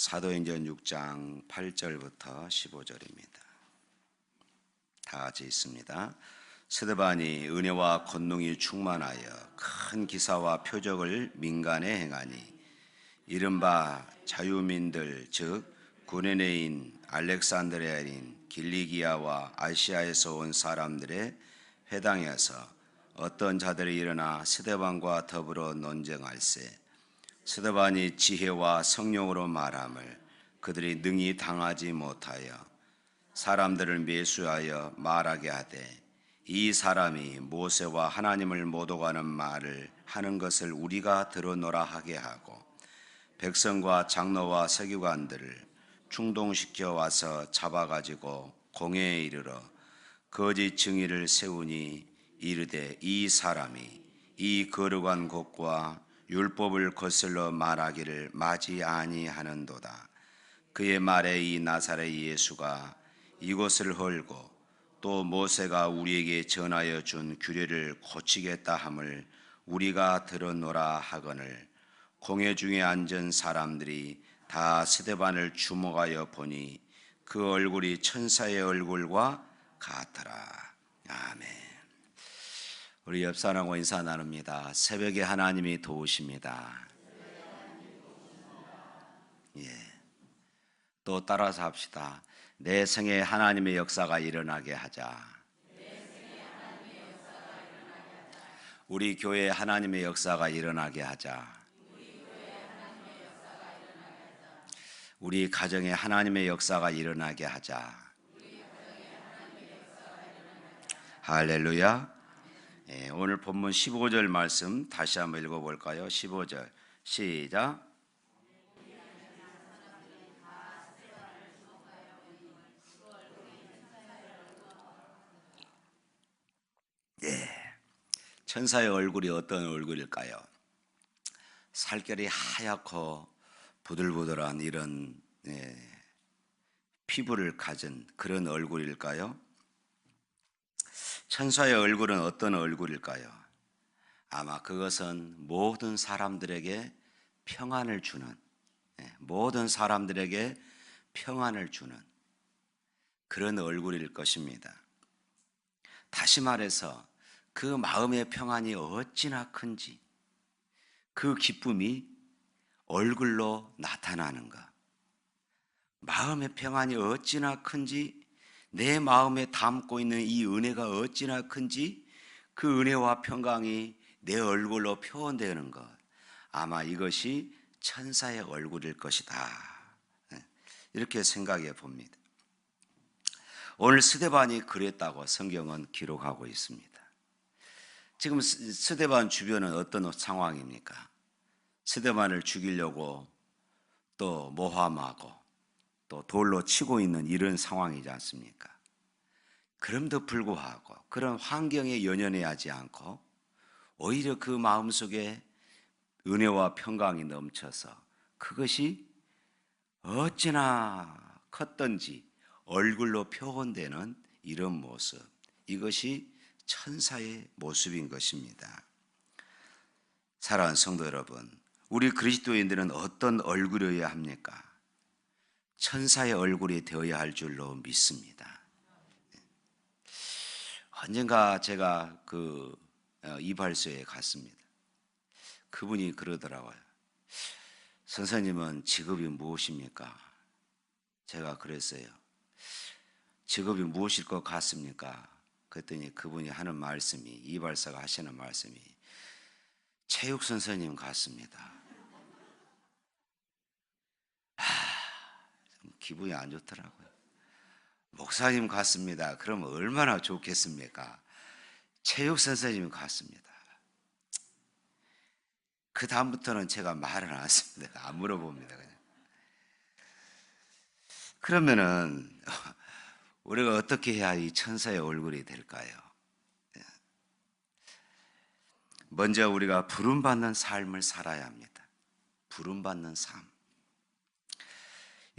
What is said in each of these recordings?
사도행전 6장 8절부터 15절입니다. 다 같이 있습니다. 스데반이 은혜와 권능이 충만하여 큰 기사와 표적을 민간에 행하니 이른바 자유민들 즉 구레네인 알렉산드리아인 길리기아와 아시아에서 온 사람들의 회당에서 어떤 자들이 일어나 스데반과 더불어 논쟁할세 스데반이 지혜와 성령으로 말함을 그들이 능히 당하지 못하여 사람들을 매수하여 말하게 하되 이 사람이 모세와 하나님을 모독하는 말을 하는 것을 우리가 들어노라 하게 하고 백성과 장로와 서기관들을 충동시켜 와서 잡아가지고 공회에 이르러 거짓 증의를 세우니 이르되 이 사람이 이 거룩한 곳과 율법을 거슬러 말하기를 마지 아니하는도다. 그의 말에 이 나사렛 예수가 이곳을 헐고 또 모세가 우리에게 전하여 준 규례를 고치겠다 함을 우리가 들어노라 하거늘 공회 중에 앉은 사람들이 다 스데반을 주목하여 보니 그 얼굴이 천사의 얼굴과 같더라. 아멘. 우리 옆 사람과 인사 나눕니다. 새벽에 하나님이 도우십니다. 예. 또 따라서 합시다. 내 생에 하나님의 역사가 일어나게 하자. 우리 교회 하나님의 역사가 일어나게 하자. 우리 가정에 하나님의 역사가 일어나게 하자. 할렐루야. 예, 오늘 본문 15절 말씀 다시 한번 읽어볼까요? 15절 시작. 예, 천사의 얼굴이 어떤 얼굴일까요? 살결이 하얗고 부들부들한 이런 예, 피부를 가진 그런 얼굴일까요? 천사의 얼굴은 어떤 얼굴일까요? 아마 그것은 모든 사람들에게 평안을 주는, 예, 모든 사람들에게 평안을 주는 그런 얼굴일 것입니다. 다시 말해서 그 마음의 평안이 어찌나 큰지 그 기쁨이 얼굴로 나타나는가. 마음의 평안이 어찌나 큰지 내 마음에 담고 있는 이 은혜가 어찌나 큰지 그 은혜와 평강이 내 얼굴로 표현되는 것. 아마 이것이 천사의 얼굴일 것이다. 네, 이렇게 생각해 봅니다. 오늘 스데반이 그랬다고 성경은 기록하고 있습니다. 지금 스데반 주변은 어떤 상황입니까? 스데반을 죽이려고 또 모함하고 또 돌로 치고 있는 이런 상황이지 않습니까? 그럼도 불구하고 그런 환경에 연연해하지 않고 오히려 그 마음 속에 은혜와 평강이 넘쳐서 그것이 어찌나 컸던지 얼굴로 표현되는 이런 모습 이것이 천사의 모습인 것입니다. 사랑하는 성도 여러분, 우리 그리스도인들은 어떤 얼굴이어야 합니까? 천사의 얼굴이 되어야 할 줄로 믿습니다. 언젠가 제가 그 어, 이발소에 갔습니다. 그분이 그러더라고요. 선생님은 직업이 무엇입니까? 제가 그랬어요. 직업이 무엇일 것 같습니까? 그랬더니 그분이 하는 말씀이, 이발사가 하시는 말씀이 체육 선생님 같습니다. 기분이 안 좋더라고요. 목사님 같습니다. 그럼 얼마나 좋겠습니까? 체육 선생님 같습니다. 그 다음부터는 제가 말을 안 했습니다. 안 물어봅니다. 그냥. 그러면은 우리가 어떻게 해야 이 천사의 얼굴이 될까요? 먼저 우리가 부름받는 삶을 살아야 합니다. 부름받는 삶.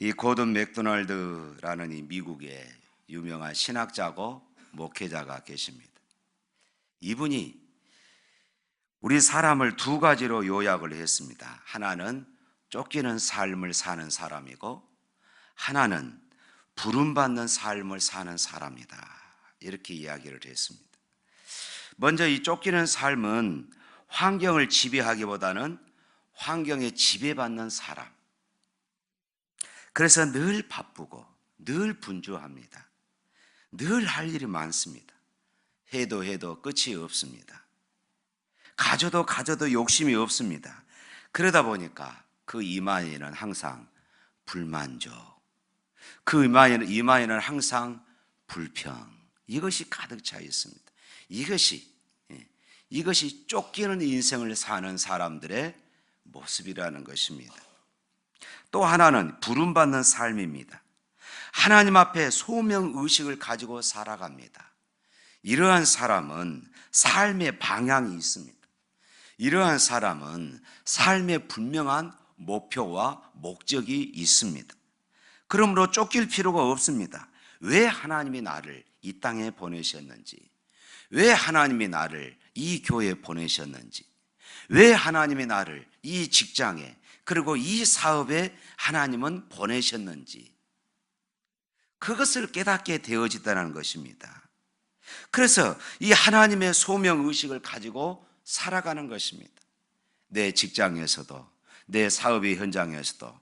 이 고든 맥도날드라는 이 미국의 유명한 신학자고 목회자가 계십니다. 이분이 우리 사람을 두 가지로 요약을 했습니다. 하나는 쫓기는 삶을 사는 사람이고 하나는 부름받는 삶을 사는 사람이다. 이렇게 이야기를 했습니다. 먼저 이 쫓기는 삶은 환경을 지배하기보다는 환경에 지배받는 사람. 그래서 늘 바쁘고 늘 분주합니다. 늘 할 일이 많습니다. 해도 해도 끝이 없습니다. 가져도 가져도 욕심이 없습니다. 그러다 보니까 그 이마에는 항상 불만족, 그 이마에는, 이마에는 항상 불평, 이것이 가득 차 있습니다. 이것이, 예, 이것이 쫓기는 인생을 사는 사람들의 모습이라는 것입니다. 또 하나는 부름받는 삶입니다. 하나님 앞에 소명 의식을 가지고 살아갑니다. 이러한 사람은 삶의 방향이 있습니다. 이러한 사람은 삶의 분명한 목표와 목적이 있습니다. 그러므로 쫓길 필요가 없습니다. 왜 하나님이 나를 이 땅에 보내셨는지, 왜 하나님이 나를 이 교회에 보내셨는지, 왜 하나님이 나를 이 직장에 그리고 이 사업에 하나님은 보내셨는지, 그것을 깨닫게 되어지다는 것입니다. 그래서 이 하나님의 소명 의식을 가지고 살아가는 것입니다. 내 직장에서도, 내 사업의 현장에서도.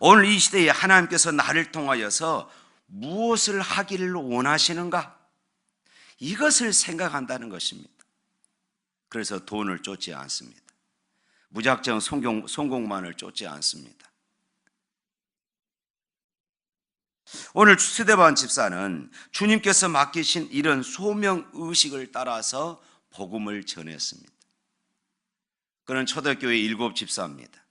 오늘 이 시대에 하나님께서 나를 통하여서 무엇을 하기를 원하시는가? 이것을 생각한다는 것입니다. 그래서 돈을 쫓지 않습니다. 무작정 성공, 성공만을 쫓지 않습니다. 오늘 스데반 집사는 주님께서 맡기신 이런 소명 의식을 따라서 복음을 전했습니다. 그는 초대교회 일곱 집사입니다.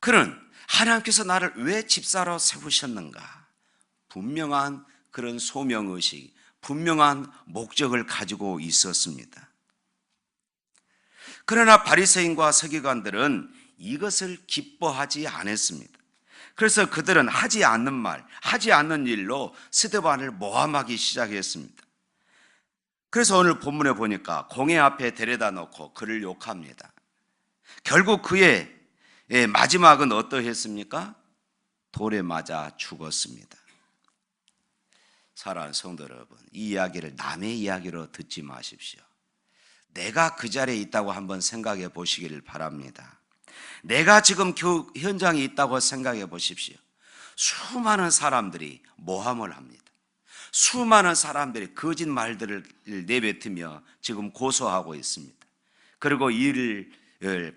그는 하나님께서 나를 왜 집사로 세우셨는가? 분명한 그런 소명 의식, 분명한 목적을 가지고 있었습니다. 그러나 바리새인과 서기관들은 이것을 기뻐하지 않았습니다. 그래서 그들은 하지 않는 말, 하지 않는 일로 스데반을 모함하기 시작했습니다. 그래서 오늘 본문에 보니까 공회 앞에 데려다 놓고 그를 욕합니다. 결국 그의 예, 마지막은 어떠했습니까? 돌에 맞아 죽었습니다. 사랑하는 성도 여러분, 이 이야기를 남의 이야기로 듣지 마십시오. 내가 그 자리에 있다고 한번 생각해 보시기를 바랍니다. 내가 지금 교, 현장에 있다고 생각해 보십시오. 수많은 사람들이 모함을 합니다. 수많은 사람들이 거짓 말들을 내뱉으며 지금 고소하고 있습니다. 그리고 이를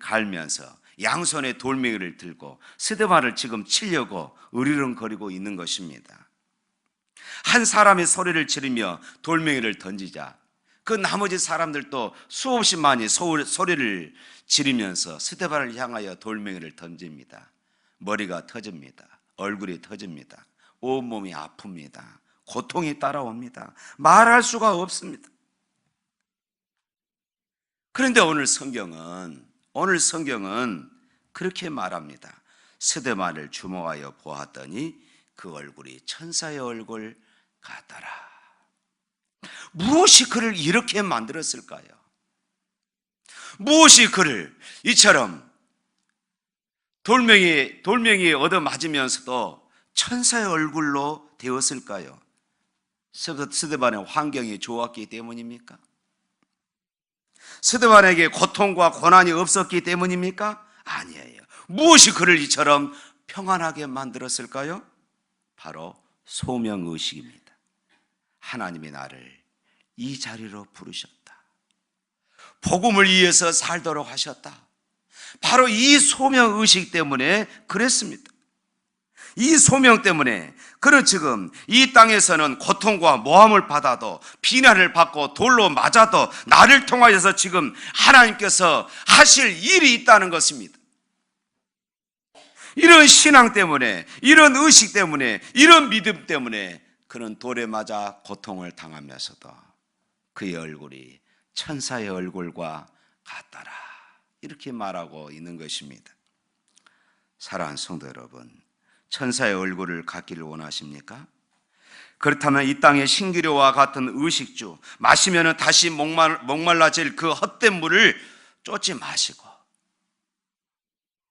갈면서 양손에 돌멩이를 들고 스데반을 지금 치려고 으리렁거리고 있는 것입니다. 한 사람이 소리를 지르며 돌멩이를 던지자 그 나머지 사람들도 수없이 많이 소리를 지르면서 스테반을 향하여 돌멩이를 던집니다. 머리가 터집니다. 얼굴이 터집니다. 온몸이 아픕니다. 고통이 따라옵니다. 말할 수가 없습니다. 그런데 오늘 성경은 오늘 성경은 그렇게 말합니다. 스데반을 주목하여 보았더니 그 얼굴이 천사의 얼굴 같더라. 무엇이 그를 이렇게 만들었을까요? 무엇이 그를 이처럼 돌멩이 돌멩이에 얻어 맞으면서도 천사의 얼굴로 되었을까요? 스데반의 환경이 좋았기 때문입니까? 스데반에게 고통과 고난이 없었기 때문입니까? 아니에요. 무엇이 그를 이처럼 평안하게 만들었을까요? 바로 소명 의식입니다. 하나님이 나를 이 자리로 부르셨다. 복음을 위해서 살도록 하셨다. 바로 이 소명 의식 때문에 그랬습니다. 이 소명 때문에 그는 지금 이 땅에서는 고통과 모함을 받아도 비난을 받고 돌로 맞아도 나를 통하여서 지금 하나님께서 하실 일이 있다는 것입니다. 이런 신앙 때문에, 이런 의식 때문에, 이런 믿음 때문에 그는 돌에 맞아 고통을 당하면서도 그의 얼굴이 천사의 얼굴과 같더라. 이렇게 말하고 있는 것입니다. 사랑하는 성도 여러분, 천사의 얼굴을 갖기를 원하십니까? 그렇다면 이 땅의 신기료와 같은 의식주, 마시면 다시 목말, 목말라질 그 헛된 물을 쫓지 마시고,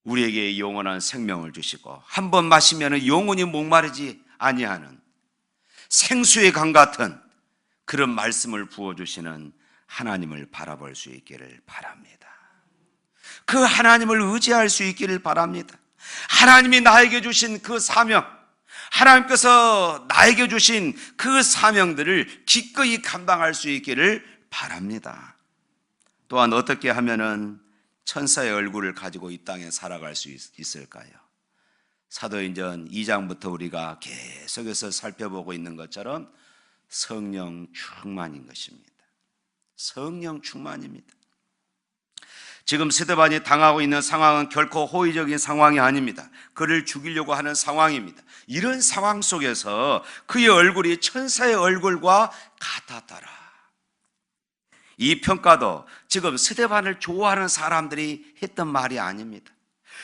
우리에게 영원한 생명을 주시고 한 번 마시면 영원히 목마르지 아니하는 생수의 강 같은 그런 말씀을 부어 주시는 하나님을 바라볼 수 있기를 바랍니다. 그 하나님을 의지할 수 있기를 바랍니다. 하나님이 나에게 주신 그 사명, 하나님께서 나에게 주신 그 사명들을 기꺼이 감당할 수 있기를 바랍니다. 또한 어떻게 하면은 천사의 얼굴을 가지고 이 땅에 살아갈 수 있- 있을까요? 사도행전 2장부터 우리가 계속해서 살펴보고 있는 것처럼 성령 충만인 것입니다. 성령 충만입니다. 지금 스데반이 당하고 있는 상황은 결코 호의적인 상황이 아닙니다. 그를 죽이려고 하는 상황입니다. 이런 상황 속에서 그의 얼굴이 천사의 얼굴과 같았더라. 이 평가도 지금 스데반을 좋아하는 사람들이 했던 말이 아닙니다.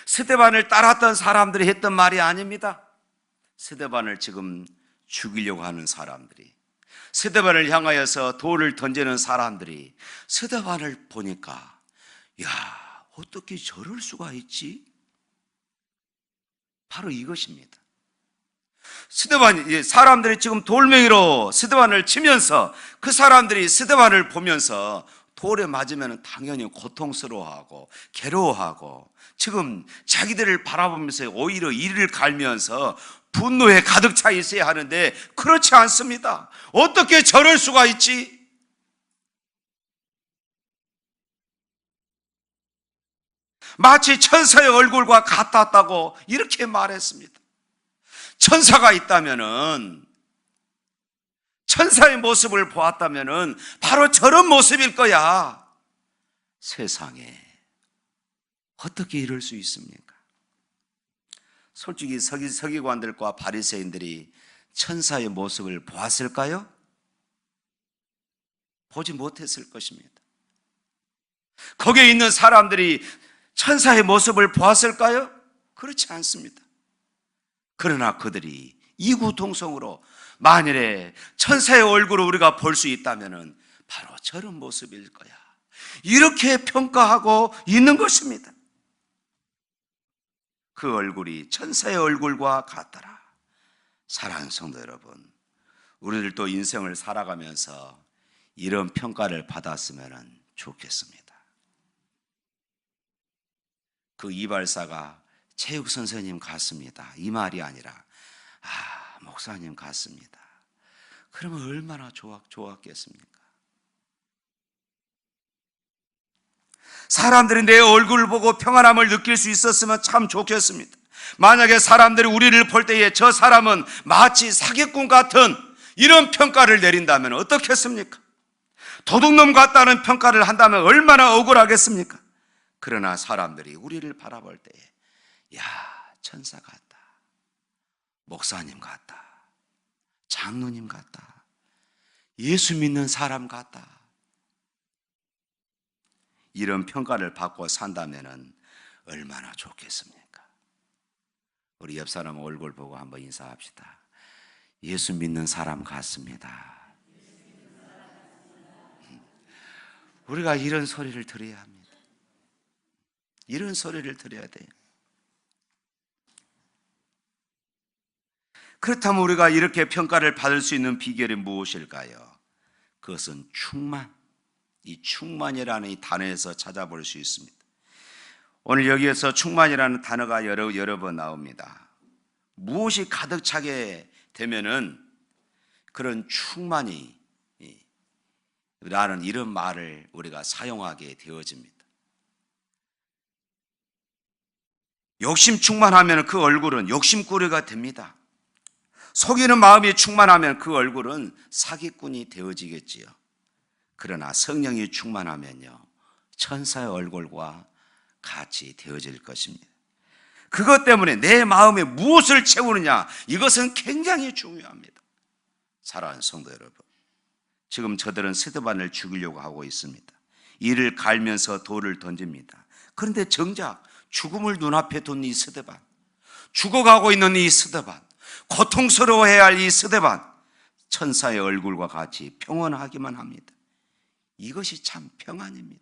스데반을 따랐던 사람들이 했던 말이 아닙니다. 스데반을 지금 죽이려고 하는 사람들이 스데반을 향하여서 돌을 던지는 사람들이 스데반을 보니까 야, 어떻게 저럴 수가 있지? 바로 이것입니다. 스데반 사람들이 지금 돌멩이로 스데반을 치면서 그 사람들이 스데반을 보면서 돌에 맞으면 당연히 고통스러워하고 괴로워하고 지금 자기들을 바라보면서 오히려 이를 갈면서 분노에 가득 차 있어야 하는데 그렇지 않습니다. 어떻게 저럴 수가 있지? 마치 천사의 얼굴과 같았다고 이렇게 말했습니다. 천사가 있다면은 천사의 모습을 보았다면은 바로 저런 모습일 거야. 세상에 어떻게 이럴 수 있습니까? 솔직히 서기, 서기관들과 바리새인들이 천사의 모습을 보았을까요? 보지 못했을 것입니다. 거기에 있는 사람들이 천사의 모습을 보았을까요? 그렇지 않습니다. 그러나 그들이 이구동성으로 만일에 천사의 얼굴을 우리가 볼 수 있다면 바로 저런 모습일 거야. 이렇게 평가하고 있는 것입니다. 그 얼굴이 천사의 얼굴과 같더라. 사랑하는 성도 여러분, 우리들도 인생을 살아가면서 이런 평가를 받았으면 좋겠습니다. 그 이발사가 체육 선생님 같습니다. 이 말이 아니라 아 목사님 같습니다. 그러면 얼마나 좋았, 좋았겠습니까? 사람들이 내 얼굴을 보고 평안함을 느낄 수 있었으면 참 좋겠습니다. 만약에 사람들이 우리를 볼 때에 저 사람은 마치 사기꾼 같은 이런 평가를 내린다면 어떻겠습니까? 도둑놈 같다는 평가를 한다면 얼마나 억울하겠습니까? 그러나 사람들이 우리를 바라볼 때에 야 천사 같다 목사님 같다 장로님 같다 예수 믿는 사람 같다 이런 평가를 받고 산다면 얼마나 좋겠습니까? 우리 옆 사람 얼굴 보고 한번 인사합시다. 예수 믿는 사람 같습니다. 우리가 이런 소리를 들어야 합니다. 이런 소리를 들어야 돼요. 그렇다면 우리가 이렇게 평가를 받을 수 있는 비결이 무엇일까요? 그것은 충만. 이 충만이라는 이 단어에서 찾아볼 수 있습니다. 오늘 여기에서 충만이라는 단어가 여러, 여러 번 나옵니다. 무엇이 가득 차게 되면은 그런 충만이 라는 이런 말을 우리가 사용하게 되어집니다. 욕심 충만하면 그 얼굴은 욕심꾸리가 됩니다. 속이는 마음이 충만하면 그 얼굴은 사기꾼이 되어지겠지요. 그러나 성령이 충만하면요. 천사의 얼굴과 같이 되어질 것입니다. 그것 때문에 내 마음에 무엇을 채우느냐 이것은 굉장히 중요합니다. 사랑하는 성도 여러분. 지금 저들은 스데반을 죽이려고 하고 있습니다. 이를 갈면서 돌을 던집니다. 그런데 정작 죽음을 눈앞에 둔 이 스데반, 죽어가고 있는 이 스데반, 고통스러워해야 할 이 스데반, 천사의 얼굴과 같이 평온하기만 합니다. 이것이 참 평안입니다.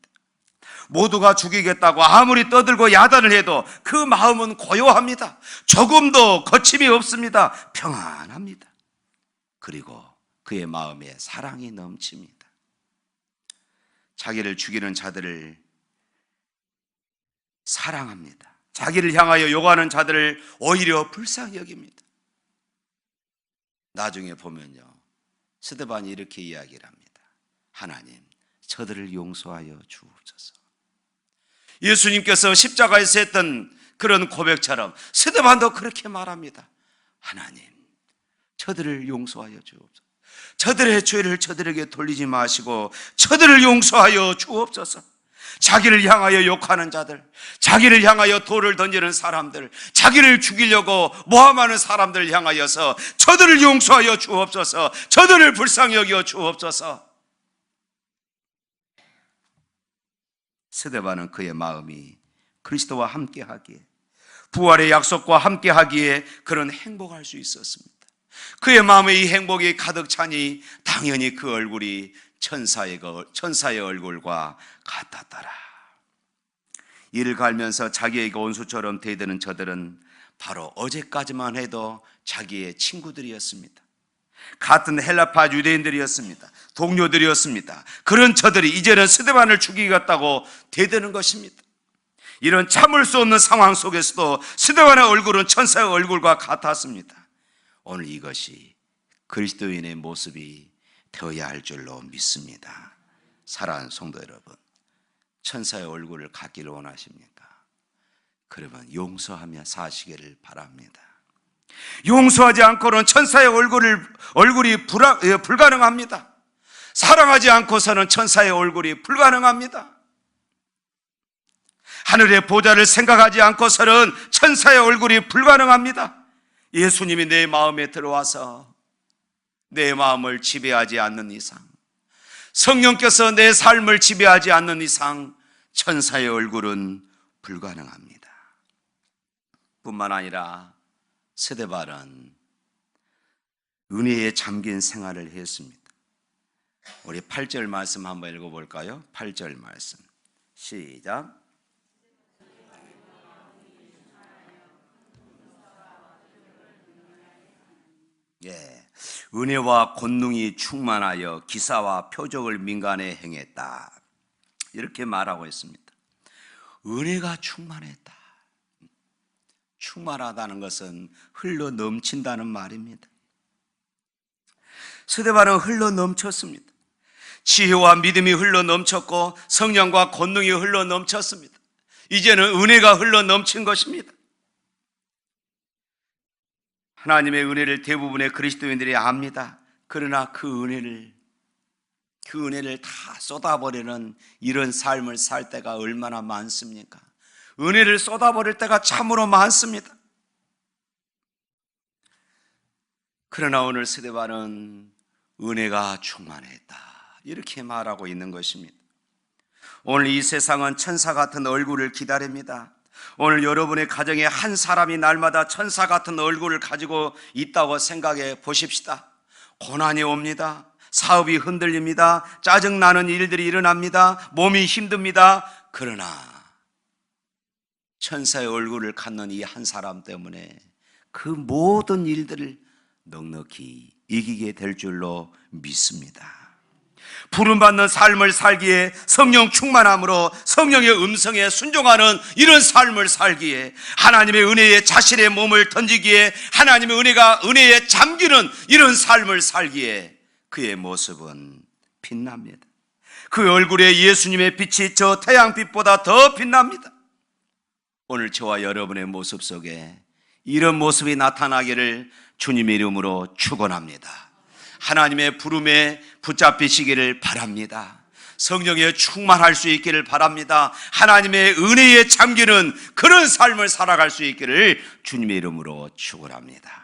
모두가 죽이겠다고 아무리 떠들고 야단을 해도 그 마음은 고요합니다. 조금도 거침이 없습니다. 평안합니다. 그리고 그의 마음에 사랑이 넘칩니다. 자기를 죽이는 자들을 사랑합니다. 자기를 향하여 요구하는 자들을 오히려 불쌍히 여깁니다. 나중에 보면요. 스데반이 이렇게 이야기를 합니다. 하나님, 저들을 용서하여 주옵소서. 예수님께서 십자가에서 했던 그런 고백처럼 스데반도 그렇게 말합니다. 하나님, 저들을 용서하여 주옵소서. 저들의 죄를 저들에게 돌리지 마시고 저들을 용서하여 주옵소서. 자기를 향하여 욕하는 자들, 자기를 향하여 돌을 던지는 사람들, 자기를 죽이려고 모함하는 사람들을 향하여서 저들을 용서하여 주옵소서. 저들을 불쌍히 여겨 주옵소서. 세대반은 그의 마음이 그리스도와 함께하기에 부활의 약속과 함께하기에 그런 행복할 수 있었습니다. 그의 마음에 이 행복이 가득 차니 당연히 그 얼굴이 천사의, 거- 천사의 얼굴과 같았더라. 이를 갈면서 자기에게 온수처럼 대드는 저들은 바로 어제까지만 해도 자기의 친구들이었습니다. 같은 헬라파 유대인들이었습니다. 동료들이었습니다. 그런 저들이 이제는 스데반을 죽이겠다고 대드는 것입니다. 이런 참을 수 없는 상황 속에서도 스데반의 얼굴은 천사의 얼굴과 같았습니다. 오늘 이것이 그리스도인의 모습이 되어야 할 줄로 믿습니다. 사랑하는 성도 여러분, 천사의 얼굴을 갖기를 원하십니까? 그러면 용서하며 사시기를 바랍니다. 용서하지 않고는 천사의 얼굴을, 얼굴이 불하, 예, 불가능합니다. 사랑하지 않고서는 천사의 얼굴이 불가능합니다. 하늘의 보좌를 생각하지 않고서는 천사의 얼굴이 불가능합니다. 예수님이 내 마음에 들어와서 내 마음을 지배하지 않는 이상, 성령께서 내 삶을 지배하지 않는 이상, 천사의 얼굴은 불가능합니다. 뿐만 아니라 세대발은 은혜에 잠긴 생활을 했습니다. 우리 8절 말씀 한번 읽어볼까요? 8절 말씀. 시작. 예. 은혜와 권능이 충만하여 기사와 표적을 민간에 행했다. 이렇게 말하고 있습니다. 은혜가 충만했다. 충만하다는 것은 흘러 넘친다는 말입니다. 스데반은 흘러 넘쳤습니다. 지혜와 믿음이 흘러 넘쳤고 성령과 권능이 흘러 넘쳤습니다. 이제는 은혜가 흘러 넘친 것입니다. 하나님의 은혜를 대부분의 그리스도인들이 압니다. 그러나 그 은혜를 그 은혜를 다 쏟아버리는 이런 삶을 살 때가 얼마나 많습니까? 은혜를 쏟아버릴 때가 참으로 많습니다. 그러나 오늘 스데반은 은혜가 충만했다. 이렇게 말하고 있는 것입니다. 오늘 이 세상은 천사 같은 얼굴을 기다립니다. 오늘 여러분의 가정에 한 사람이 날마다 천사 같은 얼굴을 가지고 있다고 생각해 보십시다. 고난이 옵니다. 사업이 흔들립니다. 짜증나는 일들이 일어납니다. 몸이 힘듭니다. 그러나 천사의 얼굴을 갖는 이 한 사람 때문에 그 모든 일들을 넉넉히 이기게 될 줄로 믿습니다. 부름받는 삶을 살기에 성령 충만함으로 성령의 음성에 순종하는 이런 삶을 살기에 하나님의 은혜에 자신의 몸을 던지기에 하나님의 은혜가 은혜에 잠기는 이런 삶을 살기에 그의 모습은 빛납니다. 그 얼굴에 예수님의 빛이 저 태양빛보다 더 빛납니다. 오늘 저와 여러분의 모습 속에 이런 모습이 나타나기를 주님의 이름으로 축원합니다. 하나님의 부름에 붙잡히시기를 바랍니다. 성령에 충만할 수 있기를 바랍니다. 하나님의 은혜에 잠기는 그런 삶을 살아갈 수 있기를 주님의 이름으로 축원합니다.